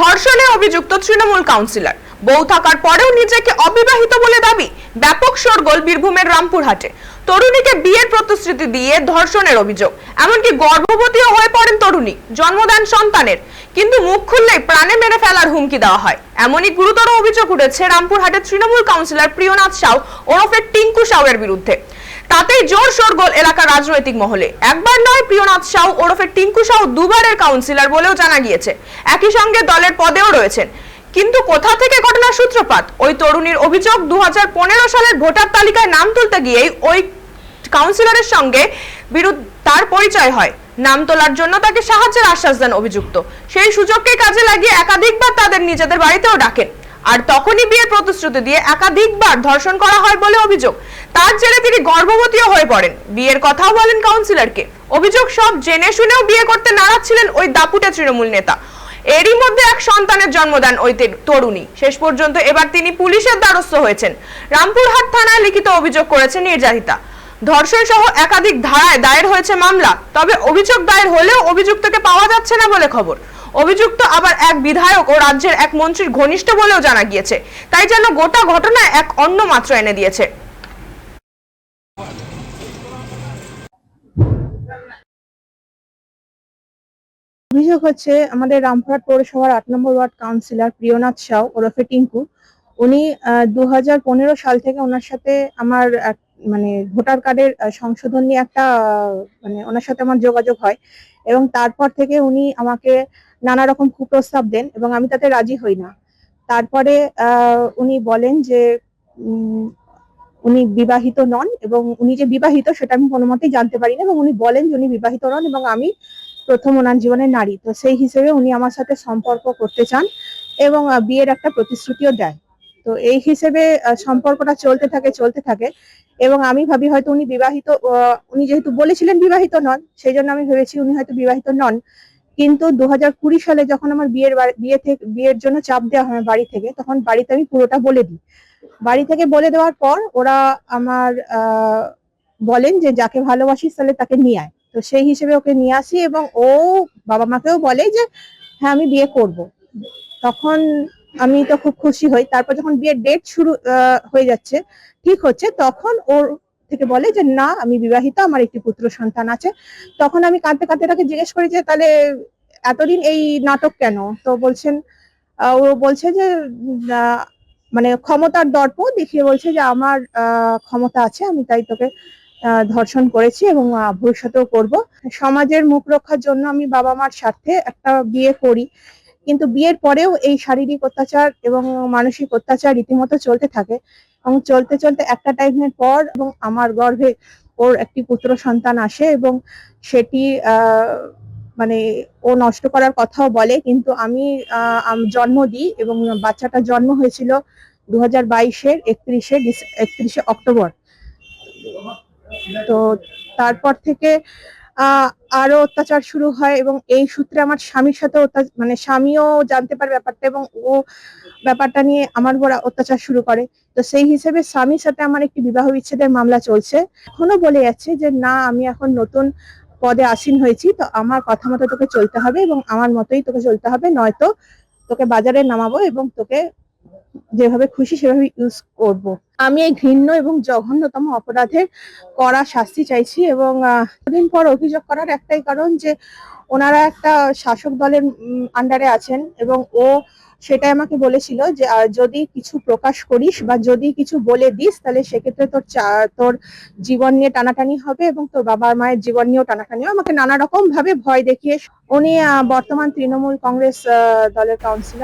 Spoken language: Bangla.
ধর্ষণে অভিযুক্ত তৃণমূল কাউন্সিলর। বউ থাকার পরেও নিজেকে অবিবাহিত বলে দাবি ব্যাপক শোরগোল বীরভূমের রামপুরহাটে। তরুণীকে বিয়ের প্রতিশ্রুতি দিয়ে ধর্ষণের অভিযোগ। এমনকি গর্ভবতীও হয়ে পড়েন তরুণী জন্মদান সন্তানের। কিন্তু মুখ খুললেই প্রাণে মেরে ফেলার হুমকি দেওয়া হয়। এমনই গুরুতর অভিযোগ উঠেছে রামপুরহাটের তৃণমূল কাউন্সিলর প্রিয়নাথ সাউ ওরফে টিঙ্কু সাউয়ের বিরুদ্ধে। তাতেই জোর শোরগোল এলাকার রাজনৈতিক মহলে। একবার নয়, প্রিয়নাথ সাউ ওরফে টিঙ্কু সাউ দুবারের কাউন্সিলর বলেও জানা গিয়েছে। একই সঙ্গে দলের পদেও রয়েছেন। কিন্তু কোথা থেকে ঘটনার সূত্রপাত? ওই তরুণীর অভিযোগ দু হাজার পনেরো সালের ভোটার তালিকায় নাম তুলতে গিয়েই ওই কাউন্সিলরের সঙ্গে বিরুদ্ধ তার পরিচয় হয়। নাম তোলার জন্য তাকে সাহায্যের আশ্বাস দেন অভিযুক্ত। সেই সুযোগকে কাজে লাগিয়ে একাধিকবার তাদের নিজেদের বাড়িতেও ডাকেন। আর তখনই বিয়ের প্রতিশ্রুতি দিয়ে একাধিকবার ধর্ষণ করা হয় বলে অভিযোগ। তার জেরে তিনি গর্ভবতীও হয়ে পড়েন। বিয়ের কথাও বলেন কাউন্সিলরকে। অভিযোগ সব জেনে শুনেও বিয়ে করতে নারাজ ছিলেন ওই দাপুটে তৃণমূল নেতা। এরই মধ্যে এক সন্তানের জন্ম দেন ওই তরুণী। শেষ পর্যন্ত এবার তিনি পুলিশের দ্বারস্থ হয়েছেন। রামপুরহাট থানায় লিখিত অভিযোগ করেছেন নির্যাতিতা। ধর্ষণ সহ একাধিক ধারায় দায়ের হয়েছে মামলা। তবে অভিযোগ দায়ের হলেও অভিযুক্তকে পাওয়া যাচ্ছে না বলে খবর। অভিযুক্ত আবার এক বিধায়ক ও রাজ্যের এক মন্ত্রীর ঘনিষ্ঠ বলেও জানা গিয়েছে। তাই যেন গোটা ঘটনা এক অন্য মাত্রা এনে দিয়েছে। অভিযোগ হচ্ছে, আমাদের রামপুরহাট পৌরসভার আট নম্বর ওয়ার্ড কাউন্সিলর প্রিয়নাথ সাউ, ওরফে টিঙ্কু। উনি দু হাজার পনেরো সাল থেকে ওনার সাথে আমার মানে ভোটার কার্ডের সংশোধন নিয়ে একটা মানে ওনার সাথে আমার যোগাযোগ হয়। এবং তারপর থেকে উনি আমাকে নানা রকম কুপ্রস্তাব দেন এবং আমি তাতে রাজি হই না। তারপরে উনি বলেন যে উনি বিবাহিত নন এবং উনি যে বিবাহিত সেটা আমি কোনো মতেই জানতে পারি না এবং উনি বলেন যে উনি বিবাহিত নন এবং আমি প্রথম ওনার জীবনের নারী। তো সেই হিসেবে উনি আমার সাথে সম্পর্ক করতে চান এবং বিয়ের একটা প্রতিশ্রুতিও দেয়। তো এই হিসেবে সম্পর্কটা চলতে থাকে চলতে থাকে এবং আমি ভাবি হয়তো উনি বিবাহিত উনি যেহেতু বলেছিলেন বিবাহিত নন, সেই জন্য আমি ভেবেছি উনি হয়তো বিবাহিত নন। কিন্তু দু হাজার কুড়ি সালে যখন আমার বিয়ের বিয়ে থেকে, বিয়ের জন্য চাপ দেওয়া হয় বাড়ি থেকে, তখন বাড়িতে আমি পুরোটা বলে দিই। বাড়ি থেকে বলে দেওয়ার পর ওরা আমার বলেন যে যাকে ভালোবাসিস তাহলে তাকে নিয়ে আয়। তো সেই হিসেবে ওকে নিয়ে আসি এবং ও বাবা মাকেও বলে যে হ্যাঁ আমি বিয়ে করব। তখন আমি তো খুব খুশি হই। তারপর যখন বিয়ের ডেট শুরু হয়ে যাচ্ছে, ঠিক হচ্ছে, তখন ওর থেকে বলে যে, না, আমি বিবাহিত, আমার একটি পুত্র সন্তান আছে। তখন আমি কাঁদতে কাঁদতে তাকে জিজ্ঞেস করি যে, তাহলে এতদিন এই নাটক কেন? তো বলছেন ও বলছে যে মানে ক্ষমতার দর্প দেখিয়ে বলছে যে, আমার ক্ষমতা আছে, আমি তাই তোকে ধর্ষণ করেছি এবং ভবিষ্যতেও করব। সমাজের মুখ রক্ষার জন্য আমি বাবা মার স্বার্থে একটা বিয়ে করি। কিন্তু বিয়ের পরেও এই শারীরিক অত্যাচার এবং মানসিক অত্যাচার রীতিমতো চলতে থাকে এবং চলতে চলতে একটা টাইমের পর এবং আমার গর্ভে ওর একটি পুত্র সন্তান আসে এবং সেটি মানে ও নষ্ট করার কথাও বলে। কিন্তু আমি জন্ম দিই এবং বাচ্চাটা জন্ম হয়েছিল দু হাজার বাইশের একত্রিশে একত্রিশে অক্টোবর। তো তারপর থেকে আরও অত্যাচার শুরু হয় এবং এই সূত্রে আমার স্বামীর সাথে মানে স্বামীও জানতে পারে ব্যাপারটা এবং ও ব্যাপারটা নিয়ে আমার উপর অত্যাচার শুরু করে। তো সেই হিসেবে স্বামীর সাথে আমার একটি বিবাহ বিচ্ছেদের মামলা চলছে। এখনও বলে যাচ্ছে যে, না, আমি এখন নতুন পদে আসীন হয়েছি, তো আমার কথা মতো তোকে চলতে হবে এবং আমার মতোই তোকে চলতে হবে, নয়তো তোকে বাজারে নামাবো এবং তোকে যেভাবে খুশি সেভাবে ইউজ করব। আমি এই ঘৃণ্য এবং জঘন্যতম অপরাধের কড়া শাস্তি চাইছি এবং দিন পর অভিযোগ করার একটাই কারণ যে ওনারা একটা শাসক দলের আন্ডারে আছেন এবং ও সেটাই আমাকে বলেছিল যে যদি কিছু প্রকাশ করিস বা যদি কিছু বলে দিস, তাহলে সেক্ষেত্রে তোর তোর জীবন নিয়ে টানাটানি হবে এবং তোর বাবা মায়ের জীবন নিয়েও টানাটানি আমাকে নানা রকম ভাবে ভয় দেখিয়ে, উনি বর্তমান তৃণমূল কংগ্রেস দলের কাউন্সিলর